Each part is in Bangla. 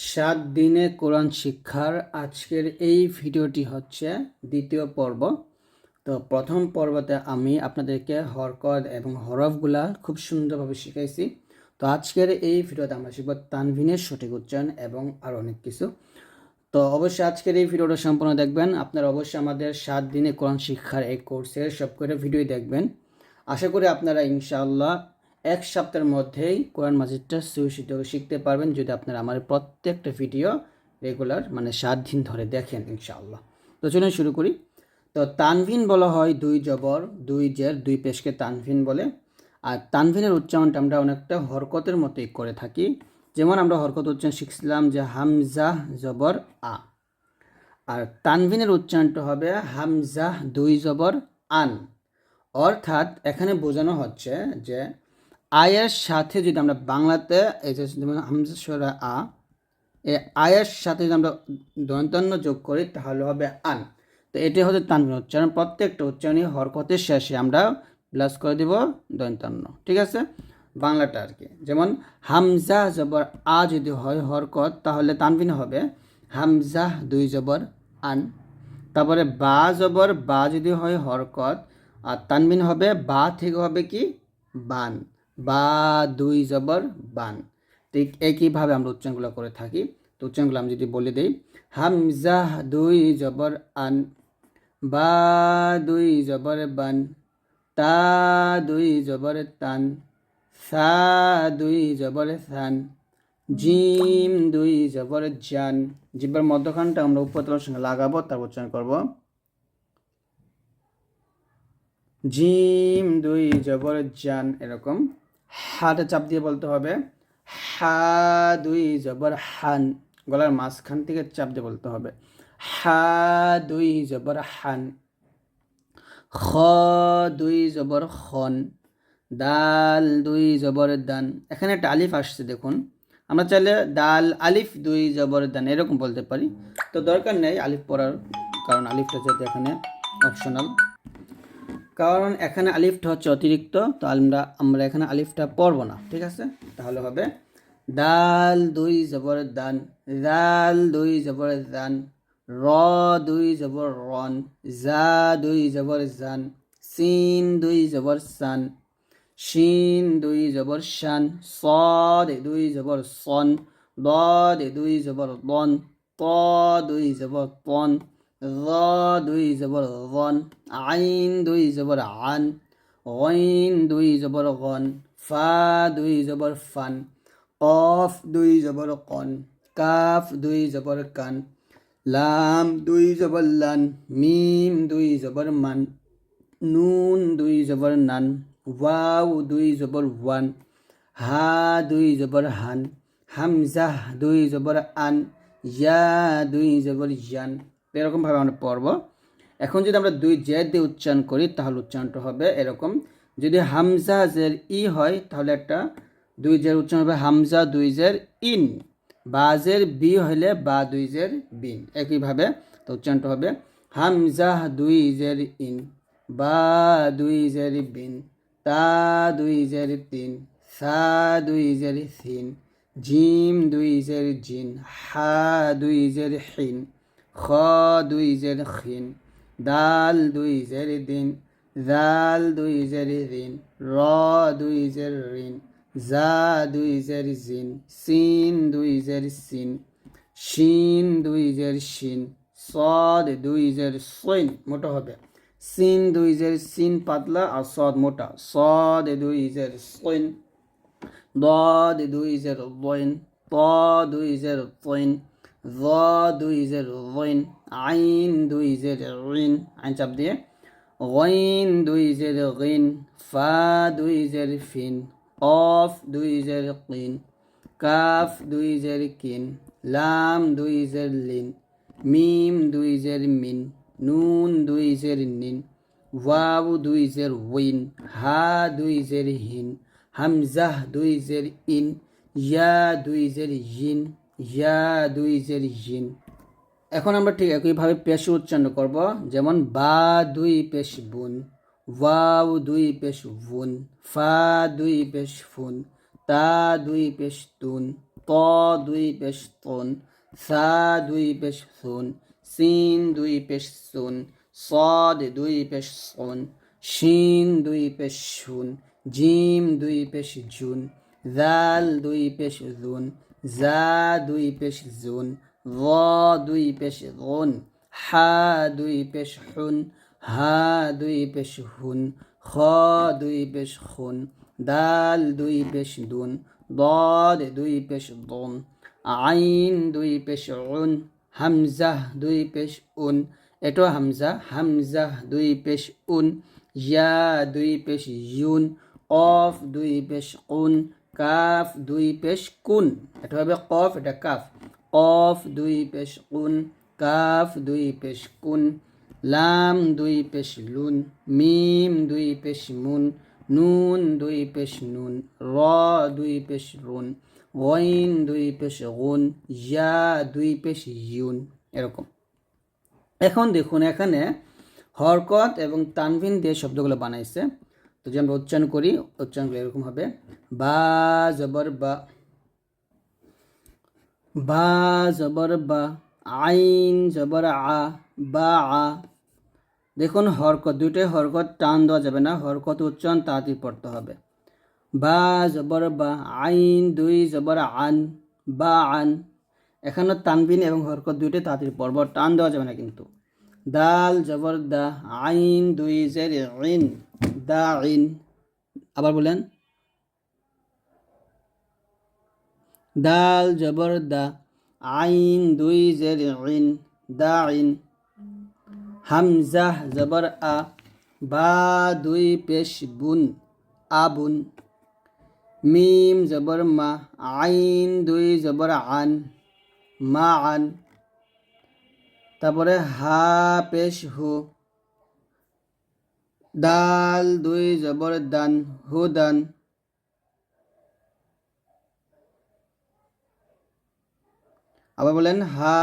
সাত দিনে কোরআন শিক্ষার আজকের এই ভিডিওটি হচ্ছে দ্বিতীয় পর্ব। তো প্রথম পর্বতে আমি আপনাদেরকে হরকত এবং হরফগুলা খুব সুন্দরভাবে শিখাইছি। তো আজকের এই ভিডিওতে আমরা শিখব তানভিনের সঠিক উচ্চারণ এবং আরও অনেক কিছু। তো অবশ্যই আজকের এই ভিডিওটা সম্পূর্ণ দেখবেন। আপনারা অবশ্যই আমাদের সাত দিনে কোরআন শিক্ষার এই কোর্সের সব কটা ভিডিওই দেখবেন। আশা করি আপনারা ইনশাআল্লাহ এক সপ্তাহের মধ্যেই কোরআন মাজিদটা সুশীত শিখতে পারবেন যদি আপনারা আমার প্রত্যেকটা ভিডিও রেগুলার মানে সাত দিন ধরে দেখেন ইনশাআল্লাহ। তো চলুন শুরু করি। তো তানভিন বলা হয় দুই জবর, দুই জের, দুই পেশকে তানভিন বলে। আর তানভিনের উচ্চারণটা আমরা অনেকটা হরকতের মতোই করে থাকি। যেমন আমরা হরকত উচ্চারণ শিখছিলাম যে হামজা জবর আ। আর তানভিনের উচ্চারণটা হবে হামজা দুই জবর আন। অর্থাৎ এখানে বোঝানো হচ্ছে যে আয়ের সাথে যদি আমরা বাংলাতে হামজা আ, এই আয়ের সাথে যদি আমরা দন্তন্য যোগ করি, তাহলে হবে আন। তো এটি হচ্ছে তানভিন উচ্চারণ। প্রত্যেকটা উচ্চারণই হরকতের শেষে আমরা প্লাস করে দিব দন্তান্ন ঠিক আছে? বাংলাটা আর কি। যেমন, হামজা জবর আ যদি হয় হরকত, তাহলে তানভিন হবে হামজা দুই জবর আন। তারপরে বা জবর বা যদি হয় হরকত, আর তানবিন হবে বা থেকে হবে কি? বান। বা দুই জবর বান। ঠিক একইভাবে আমরা উচ্চারণগুলো করে থাকি। তো উচ্চারণগুলো আমি যদি বলে দিই, হামজা দুই জবর আন, বা দুই জবর বান, তা দুই জবর তান, সা দুই জবর সান, জিম দুই জবর জান। জিব্বার মধ্যখানটা আমরা উপতলার সঙ্গে লাগাবো, তারপর উচ্চারণ করব। জিম দুই জবর জান, এরকম। হাতে চাপ দিয়ে বলতে হবে। হা দুই জবর হান, গলার মাঝখান থেকে চাপ দিয়ে বলতে হবে। হা দুই জবর হান, খ দুই জবর খন, দাল দুই জবর দান। এখানে একটা আলিফ আসছে, দেখুন। আমরা চাইলে দাল, আলিফ, দুই জবর দান এরকম বলতে পারি। তো দরকার নেই আলিফ পড়ার, কারণ আলিফটা যেহেতু এখানে অপশনাল কারণ এখানে আলিফটা হচ্ছে অতিরিক্ত, তো আমরা আমরা এখানে আলিফটা পড়ব না, ঠিক আছে? তাহলে হবে দাল দুই জবর দান, দাল দুই জবর দান, র দুই জবর রন, জা দুই জবর জান, সিন দুই জবর সান, শিন দুই জবর শান, সদ দুই জবর সন, দদ দুই জবর দন, ত দুই জবর তন র দুই জবর গন আইন দুই জবর আন গইন দুই জবর গন ফা দুই জবর ফান কফ দুই জবর কন কাফ দুই জবর কান লাম দুই জবর লান মিম দুই জবর মান নুন দুই জবর নান ওয়াও দুই জবর ওয়ান হা দুই জবর হান হামজাহ দুই জবর আন ইয়া দুই জবর ইয়ান এরকমভাবে আমরা পড়ব। এখন যদি আমরা দুই জের দিয়ে উচ্চারণ করি, তাহলে উচ্চারণটা হবে এরকম। যদি হামজা জের ই হয়, তাহলে একটা দুই জের উচ্চারণ হবে হামজা, দুই জের ইন। বা বাজের বি হইলে বা, দুই জের বিন। একইভাবে তো উচ্চারণটা হবে হামজা, দুই জের ইন। বা, দুই জের বিন। তা, দুই জের তিন। সা, দুই জের সিন জিম, দুই জের জিন। হা, দুই জের হিন। খ দুই জের খিন দাল দুই জের দিন জাল দুই জের ঋণ র দুই জের ঋণ জা দুই জের জিন সিন দুই জের সিন শিন দুই জের শিন সদ দুই জের সৈন মোটা হবে সিন দুই জের সিন পাতলা আর সদ মোটা সদ দুই জের সৈন দদ দুই জের বইন প দুই জের পয়েন্ট জ দুই জের রইন আইন দুই জের ঋণ আইন চাপ দিয়ে গইন দুই জের গিন ফা দুই জের ফিন অফ দুই জের কিন কাফ দুই জের কিন লাম দুই জের লিন মিম দুই জের মিন নুন দুই জের নিন ওয়াও দুই জের উইন হা দুই জের হিন হামজাহ দুই জের ইন ইয়া দুই জের ইন ইয়া দুই জের জিন এখন আমরা ঠিক একইভাবে পেশ উচ্চারণ করব যেমন বা দুই পেশ বুন ওয়াউ দুই পেশ বুন ফা দুই পেশ ফুন তা দুই পেশ তুন ত দুই পেশ তুন সা দুই পেশ সুন সিন দুই পেশ সুন সদ দুই পেশ সুন শিন দুই পেশ শুন জিম দুই পেশ জুন জাল দুই পেশ জুন জা দুই পেশ জুন র দুই পেশ গন হা দুই পেশ হুন হা দুই পেশ হুন খ দুই পেশ খুন দাল দুই পেশ দুন ضاد দুই পেশ দম আইন দুই পেশ উন হামজা দুই পেশ উন এটো হামজা হামজা দুই পেশ উন ইয়া দুই পেশ ইউন অফ দুই পেশ কুন কাফ দুই পেশ কুন। এটা হবে কফ, এটা কাফ। কফ দুই পেশ কুন, কাফ দুই পেশ কুন, লাম দুই পেশ লুন, মিম দুই পেশ মুন, নুন দুই পেশ নুন, র দুই পেশ রুন, গইন দুই পেশ গুন ইয়া দুই পেশ ইউন, এরকম। এখন দেখুন এখানে হরকত এবং তানভিন দিয়ে শব্দগুলো বানাইছে। তো যে আমরা উচ্চারণ করি, উচ্চারণগুলো এরকম হবে। বা, জবর, বা। বা, জবর, বা। আইন, জবর, আ, বা, আ। দেখুন, হরকত, দুইটাই হরকত, টান দেওয়া যাবে না। হরকত উচ্চারণ তাড়াতাড়ি পড়তে হবে। বা, জবর, বা। আইন, দুই, জবর, আন, বা, আন। এখানে তানবিন এবং হরকত দুইটাই তাড়াতাড়ি পড়ব, টান দেওয়া যাবে না কিন্তু। দাল, জবর, দা। আইন, দুই, জের, ইন। দা ইন আবার বলেন, দাল জবর দা, আইন দুই জের ইন দা ইন হামজাহ জবর আ, বা দুই পেশ বুন আবুন মিম জবর মা, আইন দুই জবর আন, মা আন। তারপরে হা পেশ হু দাল দুই, জবর দান হু দান আবার বলেন, হা,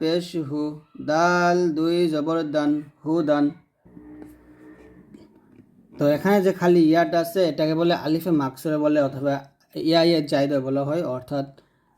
পেশ, হু। দাল দুই, জবর দান হু দান তো এখানে যে খালি ইয়াটা আছে, এটাকে বলে আলিফে মাকসুরে বলে অথবা ইয়া ইয়া জায়দা বলা হয়, অর্থাৎ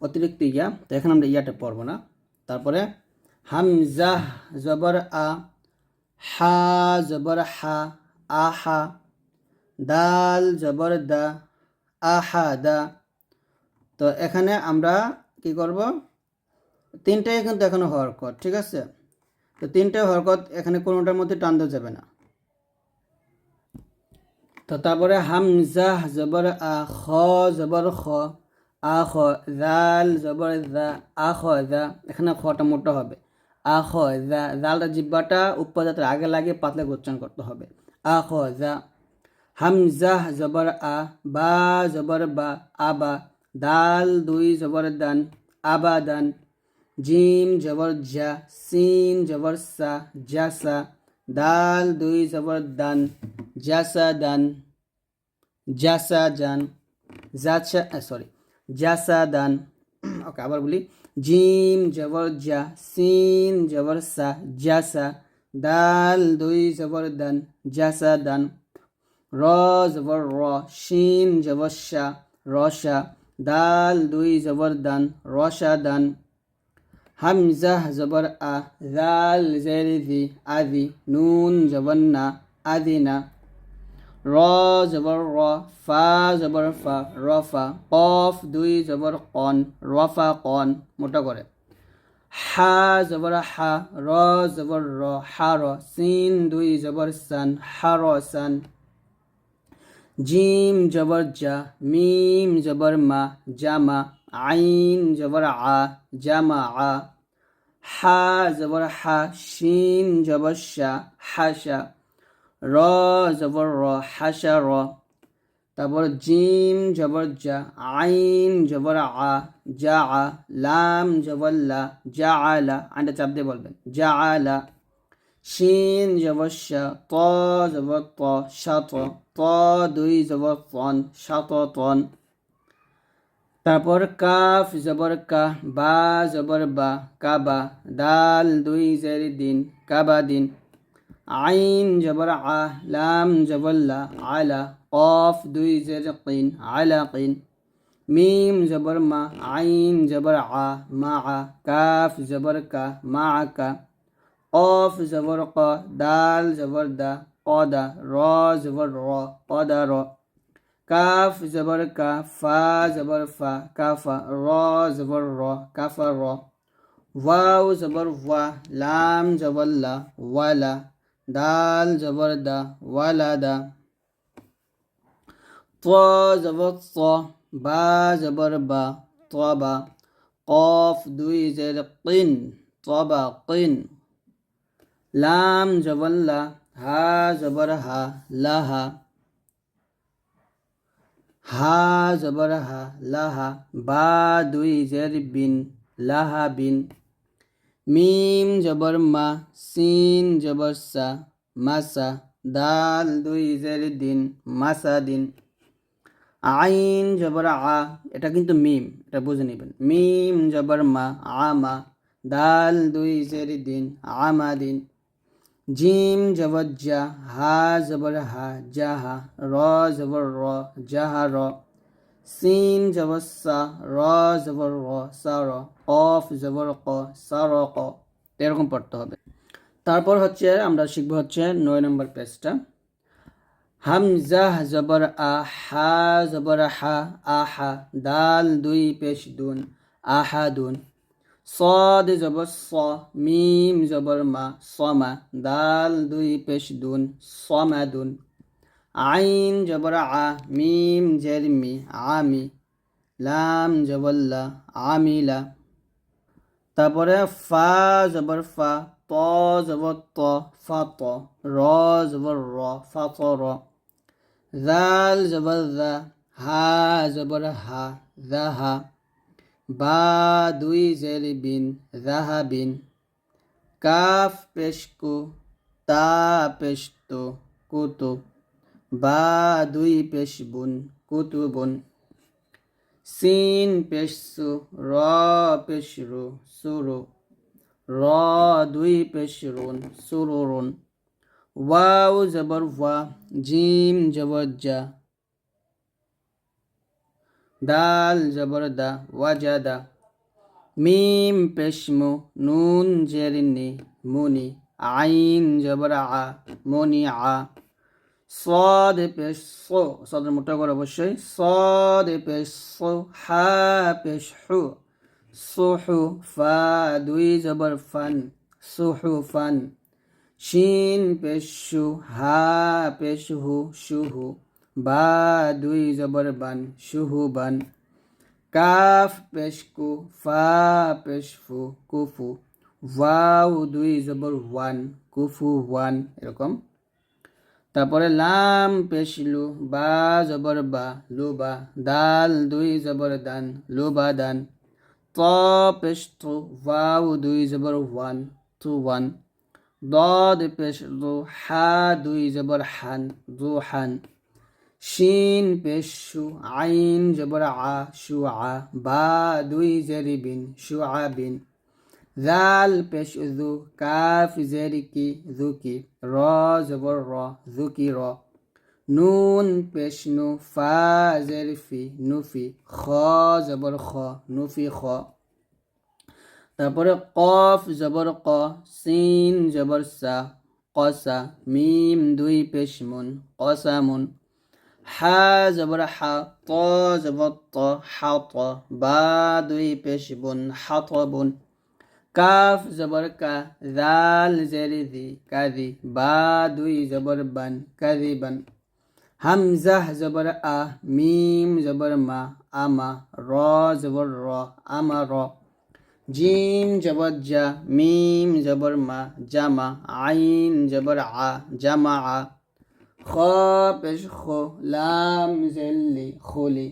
অতিরিক্ত ইয়া। তো এখানে আমরা ইয়াটা পড়ব না। তারপরে হামজা জবর আ, হা জবর হা আহা, দাল জবর দা, আহা দা। তো এখানে আমরা কি করব? তিনটাই কিন্তু এখনও হরকত, ঠিক আছে? তো তিনটে হরকত এখানে কোনোটার মধ্যে টান দেওয়া যাবে না। তো তারপরে হামজা জবর আ, খ জবর খ, আ, খ জাল জবর জা আ, খ জা এখানে খটা মোটা হবে। আ, খ জা জালটা জিব্বাটা উপজাতের আগে লাগে পাতলা উচ্চারণ করতে হবে। আ খ জা হামজা জবর আ বা জবর বা আবা দাল দুই জবর দান আবাদান জিম জবর জা সিন জবর সা জাসা দাল দুই জবর দান জাসা দান জাসা জান জাসা সরি জাসা দান ওকে আবার বলি। জিম জবর জা সিন জবর সা জাসা দাল দুই জবর দান, জাসা দান। র জবর র, শিন জবর শা রসা দাল দুই জবর দান রসা দান। হামজা জবর আ, জাল, জের দি আদি, নুন জবর না আদিনা র জবর র, ফা জবর ফা রফা কফ, দুই জবর কন রফা কন, মোটা করে। হা জবর হা র জবর র হা র সিন দুই জবর সান হা র সান জিম জবর জা মিম জবর মা জামা আইন জবর আ জামা আ হা জবর হা শিন জবর শা হাসা র জবর র হাসা র তারপর জিম জবর জা, আইন জবর আ, জা আ লাম জবর লা, জা আলা আন্ডা চাপ দিয়ে বলবেন। জা আলা শিন জবর ত জবর ত শাত ত দুই জবর তন শাত তন। তারপর কাফ জবর কা, বা জবর বা কাবা দাল, দুই জের দিন কাবা দিন। عين جبر ع لام جبر لا على قاف دوي زر قين على قين. ميم جبر ما عين جبر ع مع كاف جبر معك قاف جبر دال جبر دا قدا را جبر را را. كاف جبر كا فا جبر فا كاف را جبر را كاف را. واو زبر وا لام جبر لا ولا দাল জবর দা ওয়ালা দা ত জবর ত বা জবর বা তবা কফ দুই জের কিন তবা কিন লাম জবর লা হা জবর হা লাহা হা জবর হা লাহা বা দুই জের বিন লাহা বিন মিম জবর মা, সিন জবর সা, মাসা, দাল দুই জের দিন, মাসা দিন। আইন জবর আ, এটা কিন্তু মিম, এটা বুঝে নেবেন। মিম জবর মা আমা দাল দুই জের দিন আমা দিন। জিম জবর জা, হা জবর হা জাহা র জবর র জাহা র। সিন জবর সা র জবর র সা র কফ জবর ক সা র ক এরকম পড়তে হবে তারপর হচ্ছে আমরা শিখবো হচ্ছে নয় নম্বর পেজটা হামজা জবর আ হা জবর হা আহা দাল দুই পেশ দুন আহাদুন صاد জবর স মিম জবর মা সমা দাল দুই পেশ দুন সমাদুন আইন জবর আ, মিম জের মি আমি, লাম জবল্লা, আমিলা। তারপরে ফা জবর ফা, ত জবর ত, ফা ত, র জবর র, ফা ত, র। জাল জবর দা হা জবর হা হা। বা দুই জের বিন রাহাবিন কাফ পেশকু, তা পেশতো, কুতু। বা দুই পেশবুন কুতুবুন সিন পেশসু র পেশরু সুরু। র দুই পেশরুন সুরুরুন ওয়াও জবর ওয়া, জিম জবর জা। দাল জবর দা ওয়াজাদা মিম পেশমু নুন জেরিনি মুনি। আইন জবর আ, মনি আ। সদ পেশ সো সদের মোটা করে অবশ্যই পেশ সো হা পেশ হু সুহু ফা, দুই জবর ফান, সুহু ফান, শিন পেশু, হা পেশহু শুহু বা দুই জবর বান শুহু বান, কাফ পেশকু, ফা পেশফু, কুফু, ওয়াও দুই জবর ওয়ান, কুফু ওয়ান, এরকম। তারপরে লাম পেশলু বা জবর বা লুবা দাল দুই জবর দান লুবা দান ত পেশতু ওয়াও দুই জবর ওয়ান টু ওয়ান ضاد পেশলু হা দুই জবর হান দু হান শিন পেশু আইন জবর আ শু আ বা দুই জেরিবিন শু আবিন জাল পেশ জু কাফ জেরিকি জুকি র জবর র জুকি র নুন পেশ নু, ফা জেরিফি নুফি খ জবর খ নুফি খ। তারপরে কফ জবর ক সিন জবর সা কসা মিম দুই পেশমুন কসামুন হা জবর হা, ত জবর ত হাত বা দুই পেশ বুন হাত বুন। কাফ জবর কা জাল জেরি দি কাদি বা দুই জবর বান কাদি বান হামজাহ জবর আ মিম জবর মা আমা র জবর র আমা র জিম জবর জা মিম জবর মা জামা আইন জবর আ জামা আ খ পেশ খো লাম জেল্লি খলি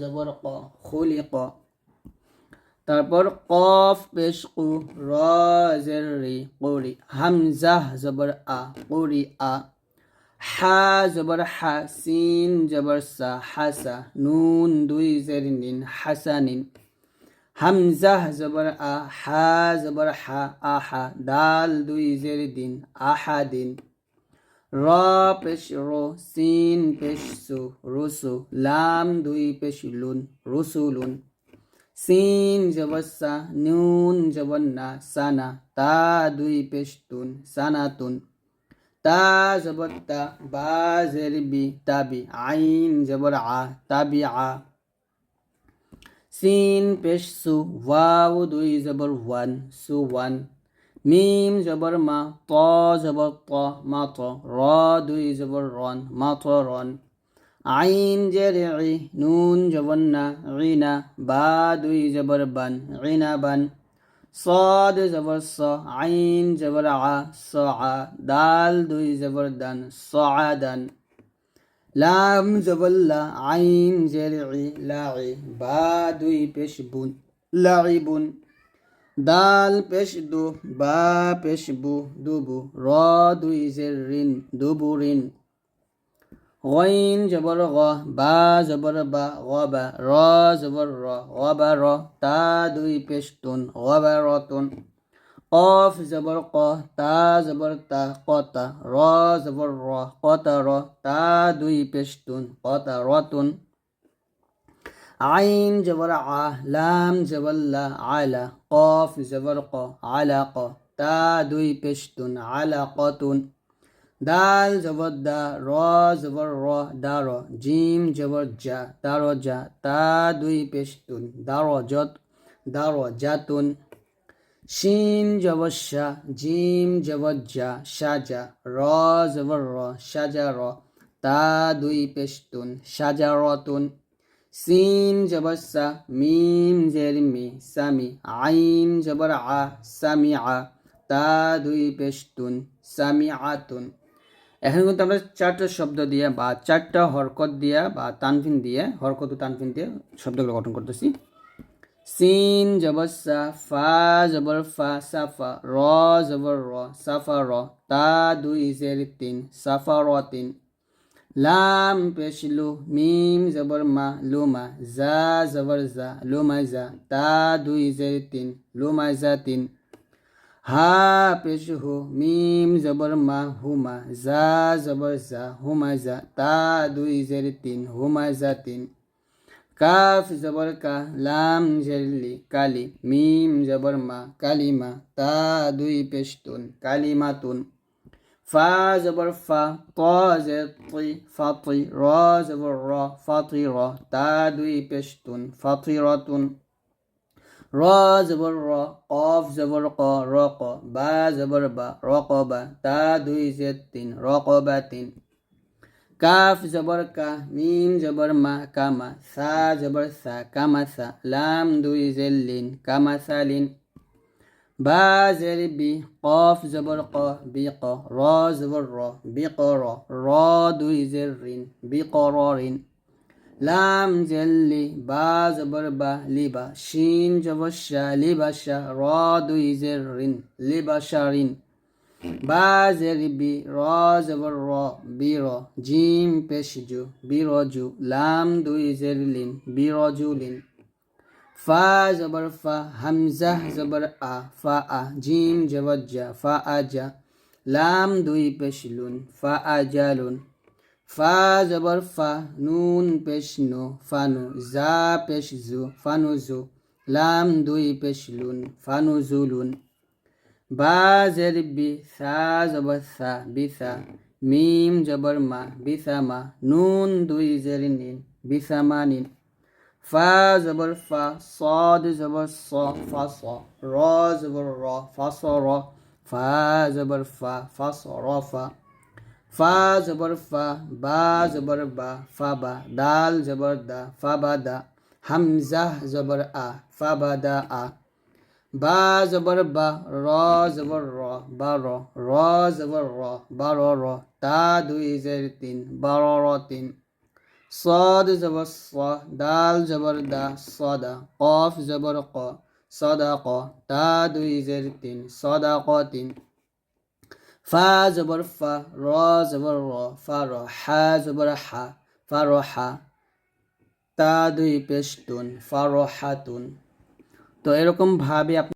জবর ক খলি ক তারপর কফ পেশ কু, র, জের, রি, করি হামজাহ জবর, আ, করি, আ, হা, জবর, হা, সিন, জবর, সা, হাসা, নুন, দুই, জের, নিন হাসানিন হামজাহ জবর, আ, হা, জবর, হা আহা দাল, দুই, জের, দিন আহা দিন, র, পেশ, রো, সিন, পেশ, সু রুসু লাম, দুই, পেশ, লুন রুসুলুন সিন জবসা নুন জবন্না, সানা, তা দুই পেশ তুন সানাতুন। তা জবত্তা, বা জেরবি, তাবি, আইন জবর আ, তাবি আ। সিন, পেশ, সু, ওয়াও দুই জবর ওয়ান, সু ওয়ান। মিম জবর মা ত জবর ত মা ত, র দুই জবর রন, মা ত রন। আইন জের ই নুন জবর না রিনা বা দুই জবর বান রিনা বান صاد زبر ص عين زبر ع صع دال দুই জবর দান صعدن লাম জবর লা আইন জের ই লাই বা দুই পেশ বুন লাইবুন দাল পেশ দু বা পেশ বু দুবু র দুই জের গইন জবর গ, বা জবর বা গবা র জবর র গবা র, তা দুই পেশ তুন গবা রতুন কফ জবর ক, তা জবর তা কতা র জবর র কতা র, তা দুই পেশ তুন কতা রতুন আইন জবর আ, লাম জবর লা, আলা, কফ জবর ক, আলা ক, তা দুই পেশ তুন। আলা দাল জবর দা র জবর র দার জিম জবর জা দার জা তা দুই পেশতুন দার জত দার জাতুন শিন জবর শা জিম জবর জা সাজা র জবর র সাজা র তা দুই পেশতুন সাজা রতুন সিন জবর সা মিম জের মি সামি আইন জবর আ সামি আ তা দুই পেশতুন সামি আতুন এখন কিন্তু আমরা চারটা শব্দ দিয়ে বা চারটা হরকত দিয়া বা তানফিন দিয়ে, হরকত ও তানফিন দিয়ে শব্দগুলো গঠন করতেছি। সিন জবর সা, ফা জবর ফা সাফা র জবর র সাফা র, তা দুই জের তিন সাফা র তিন। লাম পেশলু মিম জবর মা লুমা জা জবর জা লুমা জা, তা দুই জের তিন লুমা জা তিন। হা পেশ হো মিম জবর মা হুমা জা জবর জা হুমা জা তা দুই জের তিন হুমা জা তিন কাফ জবর কা লাম জেরলি কালি মিম জবর মা কালিমা তা দুই পেশতুন কালিমাতুন ফা জবর ফা ত জের তি ফাতি র জবর র ফাতি র তা দুই ফাতিরাতুন র জবর র কফ জবর ক র ক বা জবর বা র ক বা তা দুই জের তিন র ক বা তিন কাফ জবর কা মিম জবর মা কামা সা জবর সা কামা সা লাম দুই জের লিন কামা সা লিন বা জের বি কফ জবর ক বি ক র জবর র বি ক র র লাম জেল্লি বা জবর বা লিবা, শিন জবর শা, লিবা শা, র দুই জের রিন, লিবা শা রিন। বা জের বি, র জবর র, বি র, জিম পেশ জু, বি জু, লাম দুই জের লিন, বি জু লিন। ফা জবর ফা, হামজা জবর আ, ফা আ, জিম জবর জা, ফা আ জা, লাম দুই পেশ লুন, ফা আ জালুন ফা জবর ফা নুন পেশ নো ফানু জা পেশ জু ফানু জু লাম দুই পেশ লুন ফানু জুলুন বা জের বি সা জবর সা বিসা মিম জবর মা বিসামা নুন দুই জের নিন বিসামা নিন ফা জবর ফা সদ জবর স ফা স র জবর র ফা স র ফা জবর ফা ফা স র ফা ফা জবর ফা বা জবর বা ফা বা দাল জবর দা ফা বা দা হামজা জবর আ ফা বা দা আ বা জবর বা র জবর র বা র র জবর র বা র র তা দুই জের তিন বারো র তিন صاد জবর স দাল জবর দা সদা কফ জবর ক সদা ক তা দুই জের তিন সদা ক তিন ফা জবর ফা, র জবর র, ফা র, হা জবর হা, ফা হা, তা দুই পেস্টুন ফা র হাতুন তো এরকম ভাবে আপনি